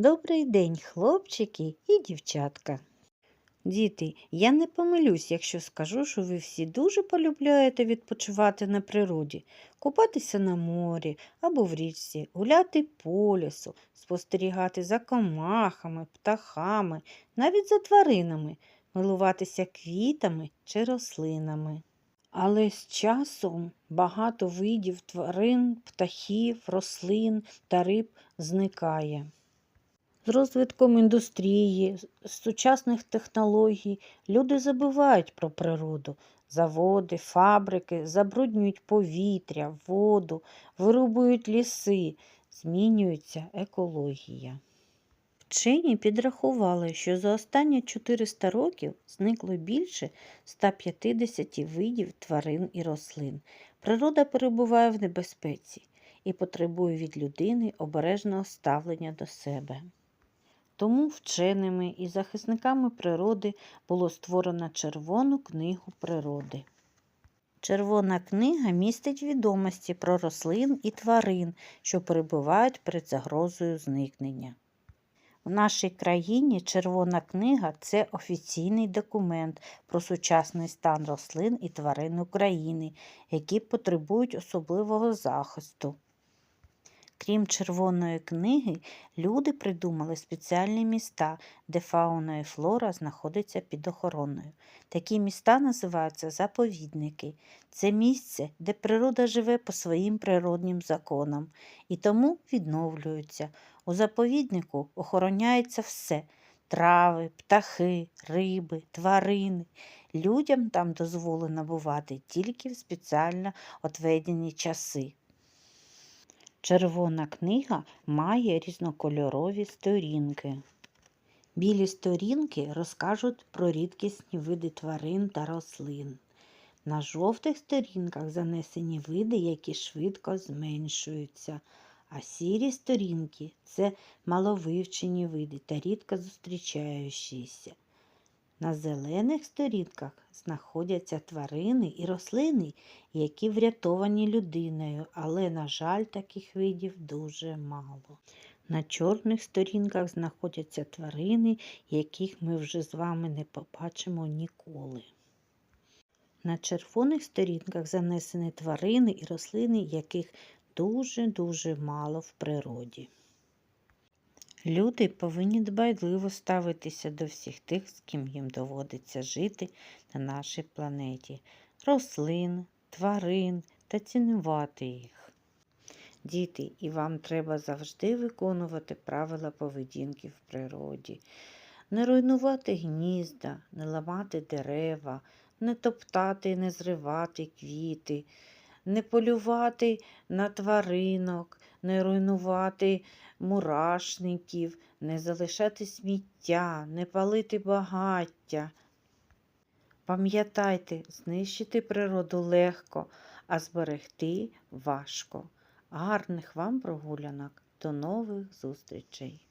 Добрий день, хлопчики і дівчатка. Діти, я не помилюсь, якщо скажу, що ви всі дуже полюбляєте відпочивати на природі, купатися на морі або в річці, гуляти по лісу, спостерігати за комахами, птахами, навіть за тваринами, милуватися квітами чи рослинами. Але з часом багато видів тварин, птахів, рослин та риб зникає. З розвитком індустрії, сучасних технологій люди забувають про природу. Заводи, фабрики забруднюють повітря, воду, вирубують ліси, змінюється екологія. Вчені підрахували, що за останні 400 років зникло більше 150 видів тварин і рослин. Природа перебуває в небезпеці і потребує від людини обережного ставлення до себе. Тому вченими і захисниками природи було створено Червону книгу природи. Червона книга містить відомості про рослин і тварин, що перебувають перед загрозою зникнення. В нашій країні Червона книга це офіційний документ про сучасний стан рослин і тварин України, які потребують особливого захисту. Крім Червоної книги, люди придумали спеціальні міста, де фауна і флора знаходяться під охороною. Такі міста називаються заповідники. Це місце, де природа живе по своїм природнім законам і тому відновлюється. У заповіднику охороняється все трави, птахи, риби, тварини. Людям там дозволено бувати тільки в спеціально отведені часи. Червона книга має різнокольорові сторінки. Білі сторінки розкажуть про рідкісні види тварин та рослин. На жовтих сторінках занесені види, які швидко зменшуються, а сірі сторінки це маловивчені види та рідко зустрічаючіся. На зелених сторінках знаходяться тварини і рослини, які врятовані людиною, але, на жаль, таких видів дуже мало. На чорних сторінках знаходяться тварини, яких ми вже з вами не побачимо ніколи. На червоних сторінках занесені тварини і рослини, яких дуже-дуже мало в природі. Люди повинні дбайливо ставитися до всіх тих, з ким їм доводиться жити на нашій планеті, рослин, тварин та цінувати їх. Діти, і вам треба завжди виконувати правила поведінки в природі, не руйнувати гнізда, не ламати дерева, не топтати не зривати квіти, не полювати на тваринок, не руйнувати мурашників, не залишати сміття, не палити багаття. Пам'ятайте, знищити природу легко, а зберегти важко. Гарних вам прогулянок. До нових зустрічей!